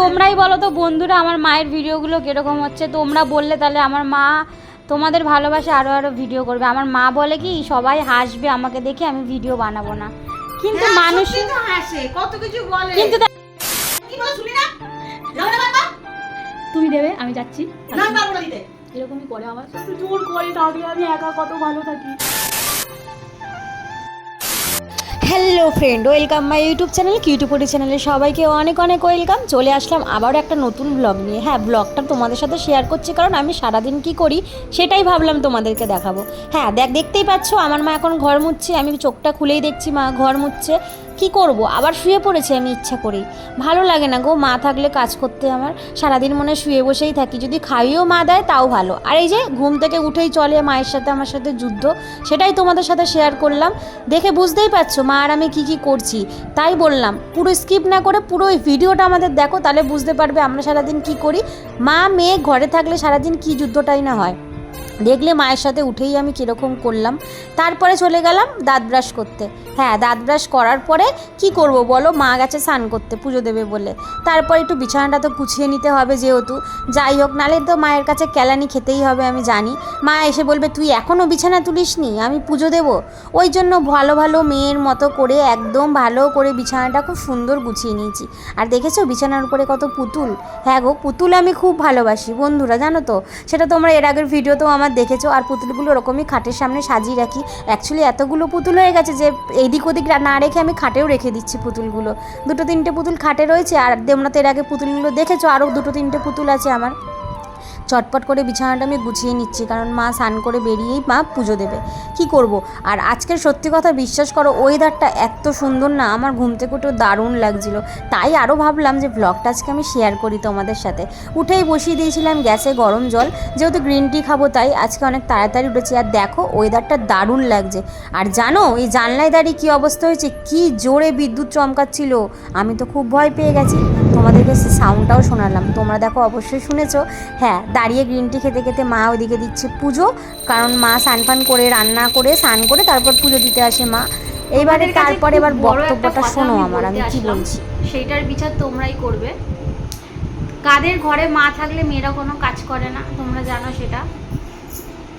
তোমরাই বলো তো বন্ধুরা আমার মায়ের ভিডিওগুলো কীরকম হচ্ছে? তোমরা বললে তাহলে আমার মা তোমাদের ভালোবাসে আরও আরও ভিডিও করবে। আমার মা বলে কি সবাই হাসবে আমাকে দেখে আমি ভিডিও বানাবো না। কিন্তু হ্যাঁ, মানুষ হাসে কত কিছু বলে। কিন্তু তুমি দেবে আমি যাচ্ছি। না পারব না দিতে। এরকমই করে আমার জোর করে তাহলে আমি একা কত ভালো থাকি। Hello friend welcome my YouTube channel কিউটিপুরি চ্যানেলে সবাইকে অনেক অনেক ওয়েলকাম চলে আসলাম আবারও একটা নতুন ব্লগ নিয়ে। হ্যাঁ ব্লগটা তোমাদের সাথে শেয়ার করছি কারণ আমি সারাদিন কি করি সেটাই ভাবলাম তোমাদেরকে দেখাবো। হ্যাঁ দেখ, দেখতেই পাচ্ছ আমার মা এখন ঘর মুচ্ছে, আমি চোখটা খুলেই দেখছি মা, ঘর মুছছে কি করব? আবার শুয়ে পড়েছি আমি, ইচ্ছা করেই। ভালো লাগে না গো, মা থাকলে কাজ করতে আমার। সারাদিন মনে শুয়ে বসেই থাকি। যদি খাইয়েও মা দেয়, তাও ভালো। আর এই যে, ঘুম থেকে উঠেই চলে মায়ের সাথে, আমার সাথে যুদ্ধ, সেটাই তোমাদের সাথে শেয়ার করলাম। দেখে বুঝতেই পারছ মা আর আমি কি কি করছি। তাই বললাম, পুরো স্কিপ না করে পুরো ওই ভিডিওটা আমাদের দেখো, তাহলে বুঝতে পারবে আমরা সারাদিন কি করি। মা, মেয়ে ঘরে থাকলে সারাদিন কি যুদ্ধটাই না হয়। দেখলে মায়ের সাথে উঠেই আমি কীরকম করলাম। তারপরে চলে গেলাম দাঁত ব্রাশ করতে। হ্যাঁ দাঁত ব্রাশ করার পরে কি করব বলো? মা গেছে স্নান করতে, পুজো দেবে বলে। তারপর একটু বিছানাটা তো গুছিয়ে নিতে হবে যেহেতু। যাই হোক, নালে তো মায়ের কাছে কেলানি খেতেই হবে, আমি জানি। মা এসে বলবে, তুই এখনও বিছানা তুলিস নি আমি পুজো দেব। ওই জন্য ভালো ভালো মেয়ের মতো করে, একদম ভালো করে বিছানাটা খুব সুন্দর গুছিয়ে নিয়েছি। আর দেখেছ বিছানার উপরে কত পুতুল? হ্যাঁ গো, পুতুল আমি খুব ভালোবাসি। বন্ধুরা, জানো তো? সেটা তোমরা এর আগের ভিডিওতেও আমার দেখেছ আর পুতুলগুলো ওরকমই খাটের সামনে সাজিয়ে রাখি। অ্যাকচুয়ালি এতগুলো পুতুল হয়ে গেছে যে এদিক ওদিক না রেখে আমি খাটেও রেখে দিচ্ছি পুতুলগুলো। দুটো তিনটে পুতুল খাটে রয়েছে আর তোমরা তো এর আগে পুতুলগুলো দেখেছ, আরও দুটো তিনটে পুতুল আছে আমার। চটপট করে বিছানাটা আমি গুছিয়ে নিচ্ছি, কারণ মা স্নান করে বেরিয়েই মা পুজো দেবে। কি করব? আর আজকের সত্যি কথা বিশ্বাস করো ওয়েদারটা এত সুন্দর না, আমার ঘুম থেকে উঠেও দারুণ লাগছিল। তাই আরও ভাবলাম যে ব্লগটা আজকে আমি শেয়ার করি তোমাদের সাথে। উঠেই বসিয়ে দিয়েছিলাম গ্যাসে গরম জল, যেহেতু গ্রিন টি খাব তাই আজকে অনেক তাড়াতাড়ি উঠেছি। আর দেখো ওয়েদারটা দারুণ লাগছে। আর জানো, এই জানলায় দাঁড়িয়ে কী অবস্থা হয়েছে? কি জোরে বিদ্যুৎ চমকাচ্ছিল। আমি তো খুব ভয় পেয়ে গেছি। তোমাদেরকে সাউন্ডটাও শোনালাম। তোমরা দেখো, অবশ্যই শুনেছো। হ্যাঁ দাঁড়িয়ে গ্রিন টি খেতে খেতে মা ওদিকে দিচ্ছে পুজো কারণ মা স্নান ফান করে রান্না করে স্নান করে তারপর পুজো দিতে আসে মা। এইবারে তারপরে এবার বক্তব্যটা শোনো আমার আমি কি বলছি? সেইটার বিচার তোমরাই করবে। কাদের ঘরে মা থাকলে মেয়েরা কোনো কাজ করে না তোমরা জানো সেটা।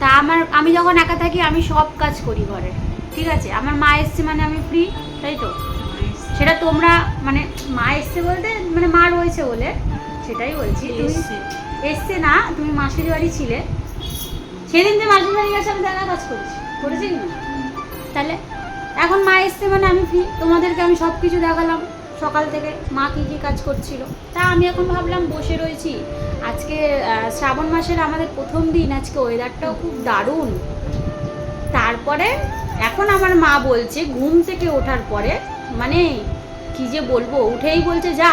তা আমার আমি যখন একা থাকি আমি সব কাজ করি ঘরে ঠিক আছে? আমার মা এসছে মানে আমি ফ্রি তাই তো? সেটা তোমরা মানে মা এসছে বলতে মানে মা রয়েছে বলে সেটাই বলছি। তুমি এসছে না, তুমি মাসির বাড়ি ছিলে। সেদিন যে মাসির বাড়ি গেছে, আমি দেখা কাজ করেছি। করেছি কি তাহলে এখন মা এসছে মানে আমি ফ্রি তোমাদেরকে আমি সব কিছু দেখালাম। সকাল থেকে মা কী কী কাজ করছিল। তা আমি এখন ভাবলাম বসে রয়েছি। আজকে শ্রাবণ মাসের আমাদের প্রথম দিন, আজকে ওয়েদারটাও খুব দারুণ। তারপরে এখন আমার মা বলছে, ঘুম থেকে ওঠার পরে মানে কি যে বলব, উঠেই বলছে, যা,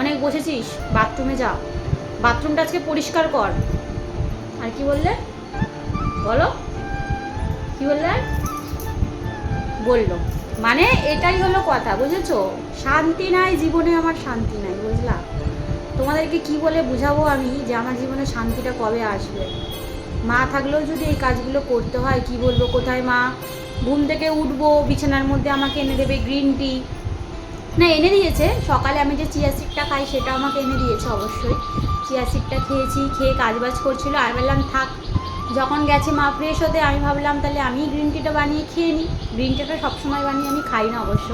অনেক বসেছিস, বাথরুমে যা। বাথরুমটা আজকে পরিষ্কার কর। আর কি বললে? বলো। কি বললে? বলল। মানে এটাই হলো কথা, বুঝেছ? শান্তি নাই, জীবনে আমার শান্তি নাই, বুঝলা? তোমাদেরকে কি বলে বুঝাবো আমি যে আমার জীবনে শান্তিটা কবে আসবে? মা থাকলেও যদি এই কাজগুলো করতে হয়, কি বলব কোথায় মা? ঘুম থেকে উঠবো, বিছানার মধ্যে আমাকে এনে দেবে গ্রিন টি না, এনে দিয়েছে। সকালে আমি যে চিয়া সিডটা খাই, সেটা আমাকে এনে দিয়েছে অবশ্যই। চিয়া সিডটা খেয়েছি, খেয়ে কাজবাজ করছিল। আর বললাম, থাক, যখন গেছে মা ফ্রেশ হতে, আমি ভাবলাম, তাহলে আমি গ্রিন টিটা বানিয়ে খেয়ে নিই গ্রিন টিটা সবসময় বানিয়ে আমি খাই না অবশ্য।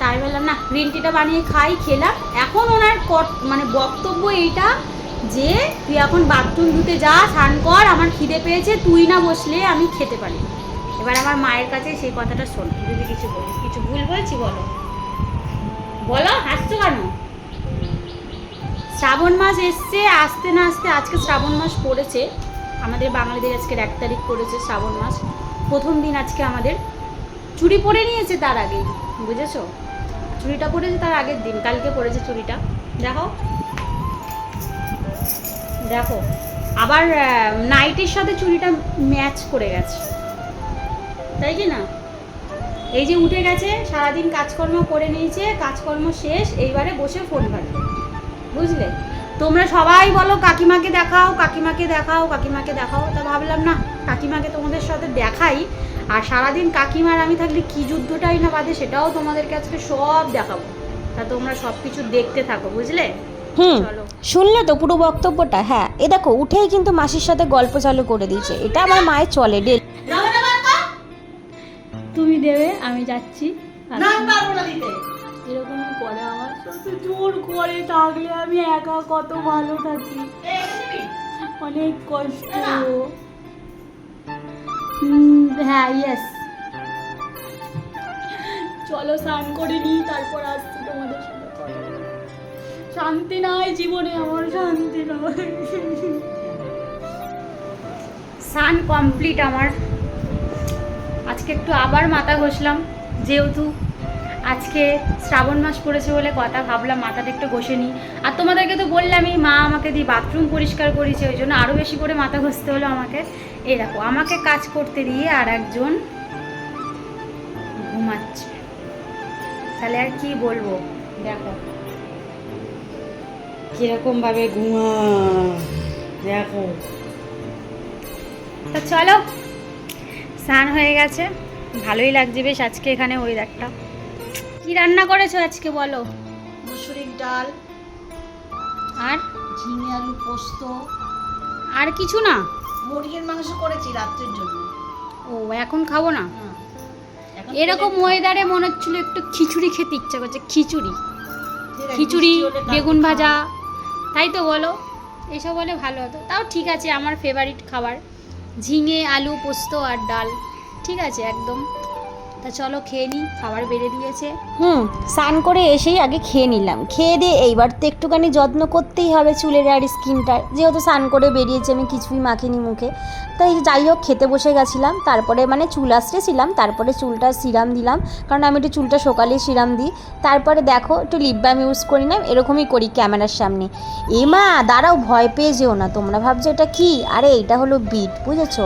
তাই বললাম, না গ্রিন টিটা বানিয়ে খাই, খেলাম। এখন ওনার মানে বক্তব্য এইটা যে, তুই এখন বাথরুম ধুতে যা, স্নান কর, আমার খিদে পেয়েছে, তুই না বসলে আমি খেতে পারি। এবার আমার মায়ের কাছে সেই কথাটা শোন। যদি কিছু বলিস কিছু ভুল বলছি বলো? বলো, হাসছো কেন? শ্রাবণ মাস এসছে, আসতে না আসতে আজকে শ্রাবণ মাস পড়েছে। আমাদের বাঙালিদের আজকের এক তারিখ পড়েছে শ্রাবণ মাস। প্রথম দিন আজকে আমাদের চুরি পরে নিয়েছে তার আগেই বুঝেছ? চুরিটা পড়েছে তার আগের দিন, কালকে পড়েছে চুরিটা দেখো। দেখো, আবার নাইটের সাথে চুরিটা ম্যাচ করে গেছে। তাই কি না? এই যে উঠে গেছে সারাদিন কাজকর্ম করে নিয়েছে কাজকর্ম শেষ এইবারে বসে ফোন ঘাটবে বুঝলে? তোমরা সবাই বলো কাকিমাকে দেখাও কাকিমাকে দেখাও কাকিমাকে দেখাও। তা ভাবলাম না কাকিমাকে তোমাদের সাথে দেখাই। আর সারাদিন কাকিমার আমি থাকলে কি যুদ্ধটাই না বাদে সেটাও তোমাদেরকে আজকে সব দেখাবো। তা তোমরা সব কিছু দেখতে থাকো বুঝলে? হুম শুনলে তো পুরো বক্তব্যটা হ্যাঁ। এ দেখো উঠেই কিন্তু মাসির সাথে গল্প চালু করে দিয়েছে। এটা আমার মায়ের চলে ডেল। দেবে আমি যাচ্ছি। এরকমই করে আমার। জোর করে থাকলে আমি একা কত ভালো থাকি? অনেক কষ্ট। হ্যাঁ ইয়েস চলো স্নান করে নিই তারপর আসছি তোমাদের সাথে শান্তি নাই জীবনে আমার শান্তি নয় স্নান কমপ্লিট আমার। আজকে একটু আবার মাথা ঘষলাম যেহেতু আজকে শ্রাবণ মাস পড়েছে বলে কথা ভাবলাম মাথাটা একটু ঘষে নিই। আর তোমাদেরকে তো বললামই মা আমাকে দিয়ে বাথরুম পরিষ্কার করেছে ওই জন্য আরও বেশি করে মাথা ঘষতে হলো আমাকে। এই দেখো আমাকে কাজ করতে দিয়ে আর একজন ঘুমাচ্ছে। তাহলে আর কি বলব? দেখো। কীরকম ভাবে ঘুমা দেখো। তা চলো স্নান হয়ে গেছে। ভালোই লাগছে বেশ আজকে এখানে ওই একটা কি রান্না করেছ আজকে বলো? মুসুরির ডাল আর? ঝিঙে আলু পোস্ত। আর কিছু না? মুরগির মাংস করেছি রাত্রের জন্য। ও এখন খাব না? হ্যাঁ। এরকম ওয়েদারে মনে হচ্ছিল একটু খিচুড়ি খেতে ইচ্ছা করছে। খিচুড়ি। খিচুড়ি বেগুন ভাজা। তাই তো বলো? এসব হলে ভালো হতো। তাও ঠিক আছে আমার ফেভারিট খাবার। ঝিঙে আলু পোস্ত আর ডাল। ঠিক আছে একদম। তা চলো খেয়ে নিই, খাবার বেড়ে দিয়েছে। হুম, স্নান করে এসেই আগে খেয়ে নিলাম। খেয়ে দিয়ে এইবার তো একটুখানি যত্ন করতেই হবে চুলের আর স্কিনটার। যেহেতু স্নান করে বেরিয়েছি, আমি কিছুই মাখিনি মুখে। তাই যাই হোক, খেতে বসে গেছিলাম। তারপরে মানে চুল আসতেছিলাম তারপরে চুলটা সিরাম দিলাম। কারণ আমি একটু চুলটা সকালে সিরাম দিই। তারপরে দেখো, একটু লিপ বাম ইউজ করি না, এরকমই করি ক্যামেরার সামনে। এ মা, দাঁড়াও, ভয় পেয়ে যেও না। তোমরা ভাবছ এটা কি? আরে এটা হলো বিট বুঝেছ?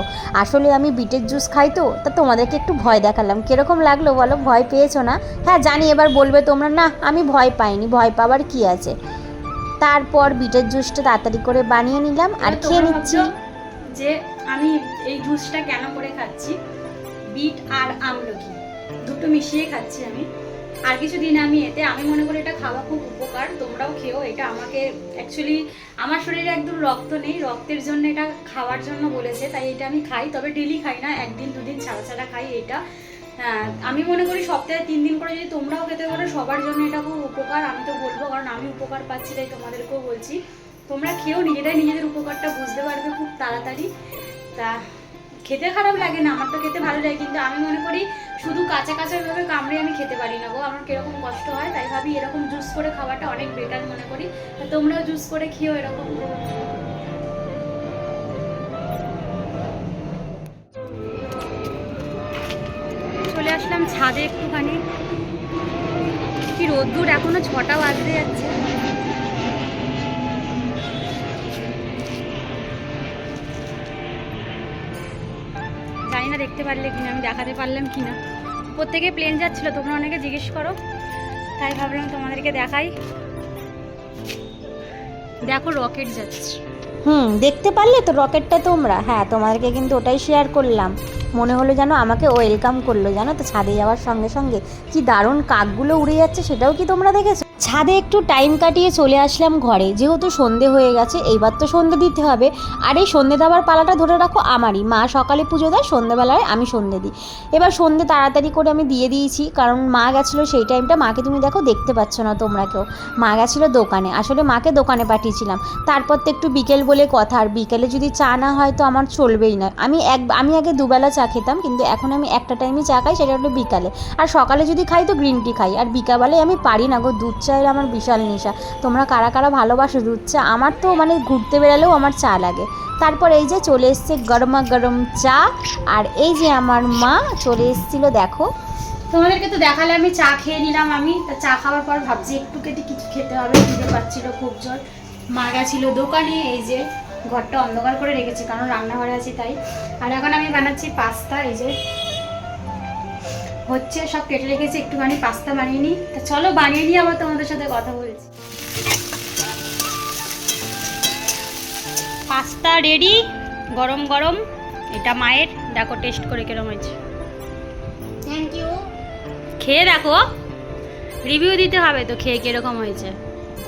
আসলে আমি বিটের জুস খাই তো, তা তোমাদেরকে একটু ভয় দেখালাম। কীরকম লাগল বলো? ভয় পেয়েছ না? হ্যাঁ জানি এবার বলবে তোমরা না আমি ভয় পাইনি ভয় পাবার কি আছে? তারপর বিটের জুসটা তাড়াতাড়ি করে বানিয়ে নিলাম আর খেয়ে নিচ্ছি। যে আমি এই জুসটা কেন করে খাচ্ছি? বিট আর আমলকি দুটো মিশিয়ে খাচ্ছি আমি। আর কিছুদিন আমি এতে আমি মনে করি এটা খাওয়া খুব উপকার তোমরাও খেও এটা আমাকে অ্যাকচুয়ালি আমার শরীরে একদম রক্ত নেই রক্তের জন্য এটা খাওয়ার জন্য বলেছে তাই এটা আমি খাই তবে ডেলি খাই না একদিন দুদিন ছাড়া ছাড়া খাই এটা। হ্যাঁ, আমি মনে করি সপ্তাহে তিন দিন করে যদি তোমরাও খেতে পারো সবার জন্য এটা খুব উপকার আমি তো বলব কারণ আমি উপকার পাচ্ছি তাই তোমাদেরকেও বলছি। তোমরা খেয়েও নিজেরাই নিজেদের উপকারটা বুঝতে পারবে খুব তাড়াতাড়ি। তা খেতে খারাপ লাগে না আমার তো খেতে ভালো লাগে কিন্তু আমি মনে করি শুধু কাঁচা কাঁচা ভাবে কামড়ে আমি খেতে পারি না গো আমার কীরকম কষ্ট হয় তাই ভাবি এরকম জুস করে খাওয়াটা অনেক বেটার মনে করি। তোমরাও জুস করে খেও এরকম চলে আসলাম ছাদে একটুখানি। কি রোদ্দুর এখনও ছটা বাজতে যাচ্ছে। জানি না দেখতে পারলে কিনা, আমি দেখাতে পারলাম কিনা। থেকে প্লেন যাচ্ছিল, তোমরা অনেকে জিজ্ঞেস করো। তাই ভাবলাম তোমাদেরকে দেখাই। দেখো রকেট যাচ্ছে। হুম, দেখতে পারলে তো রকেটটা তোমরা। হ্যাঁ তোমাদেরকে কিন্তু ওটাই শেয়ার করলাম। মনে হলো যেন আমাকে ওয়েলকাম করল। জানো তো, ছাদে যাওয়ার সঙ্গে সঙ্গে কি দারুণ কাকগুলো উড়ে যাচ্ছে সেটাও কি তোমরা দেখেছ? ছাদে একটু টাইম কাটিয়ে চলে আসলাম ঘরে। যেহেতু সন্ধে হয়ে গেছে, এইবার তো সন্ধে দিতে হবে। আর এই সন্ধে দেওয়ার পালাটা ধরে রাখো আমারই। মা সকালে পুজো দেয়, সন্ধেবেলায় আমি সন্ধে দিই। এবার সন্ধে তাড়াতাড়ি করে আমি দিয়ে দিয়েছি, কারণ মা গেছিল সেই টাইমটা মাকে তুমি দেখো, দেখতে পাচ্ছ না তোমরা কেউ। মা গেছিল দোকানে। আসলে মাকে দোকানে পাঠিয়েছিলাম। তারপর তো একটু বিকেল বলে কথা। আর বিকেলে যদি চা না হয় তো আমার চলবেই না। আমি এক, আমি আগে দুবেলা চা খেতাম, কিন্তু এখন আমি একটা টাইমে চা খাই, সেটা হলো বিকালে। আর সকালে যদি খাই তো গ্রিন টি খাই। আর বিকালবেলায় আমি পারি না গো, দুধ চায়ের আমার বিশাল নেশা। তোমরা কারা কারা ভালোবাসো দুধ চা? আমার তো মানে ঘুরতে বেরালেও আমার চা লাগে। তারপর এই যে চলে এসছে গরমা গরম চা, আর এই যে আমার মা চলে এসেছিল, দেখো। তোমাদেরকে তো দেখালে আমি চা খেয়ে নিলাম আমি। তা চা খাওয়ার পর ভাবছি একটু কেটে কিছু খেতে হবে, খিদে পাচ্ছিল খুব জোর। মা গেছিল দোকানে, এই যে ঘরটা অন্ধকার করে রেখেছি কারণ রান্নাঘরে আছি তাই। আর এখন আমি বানাচ্ছি পাস্তা এই যে হচ্ছে সব কেটে রেখেছি একটুখানি পাস্তা বানিয়ে নিই। তা চলো বানিয়ে নিই আবার তোমাদের সাথে কথা বলছি। পাস্তা রেডি গরম গরম। এটা মায়ের দেখো টেস্ট করে কেরম হয়েছে। থ্যাংক ইউ খেয়ে দেখো রিভিউ দিতে হবে তো খেয়ে কীরকম হয়েছে।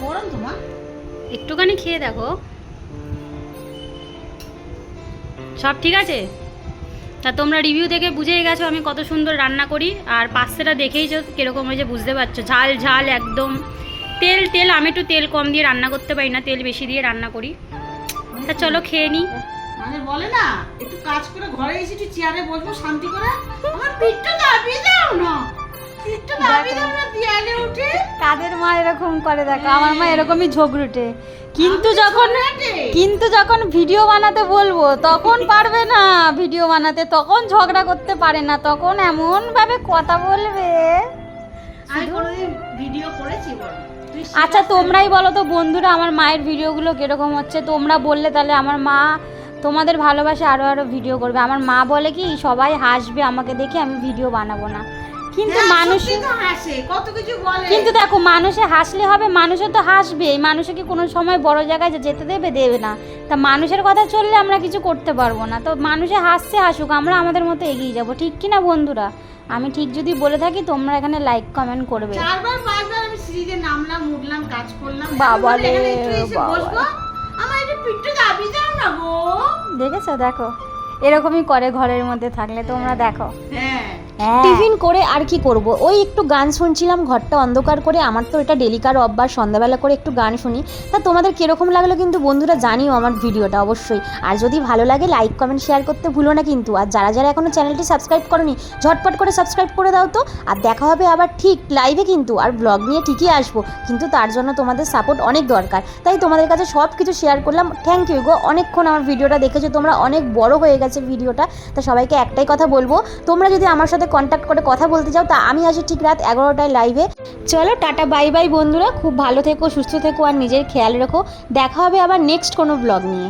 গরম তোমার একটুখানি খেয়ে দেখো। সব ঠিক আছে? তা তোমরা রিভিউ দেখে বুঝেই গেছো আমি কত সুন্দর রান্না করি, আর পাস্তাটা দেখেই যে কীরকম হয়েছে বুঝতে পারছ। ঝাল ঝাল একদম। তেল তেল, আমি একটু তেল কম দিয়ে রান্না করতে পারি না, তেল বেশি দিয়ে রান্না করি। তা চলো খেয়ে নিই মানে বলে না, একটু কাজ করে ঘরে এসে চেয়ারে বসবো, শান্তি করে। আমার পিঠটা দাও না। কাদের মা এরকম করে দেখো? আমার মা এরকমই ঝগড়ুটে কিন্তু যখন কিন্তু যখন ভিডিও বানাতে বলব তখন পারবে না ভিডিও বানাতে। তখন ঝগড়া করতে পারে না। তখন এমন ভাবে কথা বলবে। আমি কোনোদিন ভিডিও করেছি আচ্ছা তোমরাই বলো তো বন্ধুরা আমার মায়ের ভিডিওগুলো কীরকম হচ্ছে? তোমরা বললে তাহলে আমার মা তোমাদের ভালোবাসে আরও আরও ভিডিও করবে। আমার মা বলে কি সবাই হাসবে আমাকে দেখে আমি ভিডিও বানাবো না। কিন্তু মানুষ হাসে কত কিছু বলে। কিন্তু দেখো মানুষে হাসলে হবে মানুষে তো হাসবে। মানুষে কি কোনো সময় বড় জায়গায় যে- যেতে দেবে দেবে না। তা মানুষের কথা চললে আমরা কিছু করতে পারব না। তো মানুষে হাসছে হাসুক আমরা আমাদের মতো এগিয়ে যাব। ঠিক কি না বন্ধুরা? আমি ঠিক যদি বলে থাকি তোমরা এখানে লাইক কমেন্ট করবে। চারবার পাঁচবার আমি সিঁড়িতে নামলাম উঠলাম কাজ করলাম। বাবা রে, বাবা। আমার একটু পিঠটা দাবিয়ে দাও না গো। দেখেছ দেখো? এরকমই করে ঘরের মধ্যে থাকলে তোমরা দেখো। হ্যাঁ টিফিন করে আর কি করব? ওই একটু গান শুনছিলাম, ঘরটা অন্ধকার করে। আমার তো এটা ডেলিকার অভ্যাস, সন্ধ্যাবেলা করে একটু গান শুনি। তা তোমাদের কীরকম লাগল কিন্তু বন্ধুরা জানিও আমার ভিডিওটা অবশ্যই। আর যদি ভালো লাগে লাইক কমেন্ট শেয়ার করতে ভুলো না কিন্তু। আর যারা যারা এখনও চ্যানেলটি সাবস্ক্রাইব করনি, ঝটপট করে সাবস্ক্রাইব করে দাও তো। আর দেখা হবে আবার ঠিক লাইভে কিন্তু। আর ব্লগ নিয়ে ঠিকই আসব। কিন্তু তার জন্য তোমাদের সাপোর্ট অনেক দরকার। তাই তোমাদের কাছে সব কিছু শেয়ার করলাম। থ্যাংক ইউ গো। অনেকক্ষণ আমার ভিডিওটা দেখেছ। তোমরা অনেক বড় হয়ে গেছে ভিডিওটা। তা সবাইকে একটাই কথা বলব। তোমরা যদি আমার সাথে কন্ট্যাক্ট করে কথা বলতে চাও, তা আমি আসি ঠিক রাত এগারোটায় লাইভে চলো, টাটা বাই বাই বন্ধুরা। খুব ভালো থেকো, সুস্থ থেকো, আর নিজের খেয়াল রেখো। দেখা হবে আবার নেক্সট কোনো ব্লগ নিয়ে।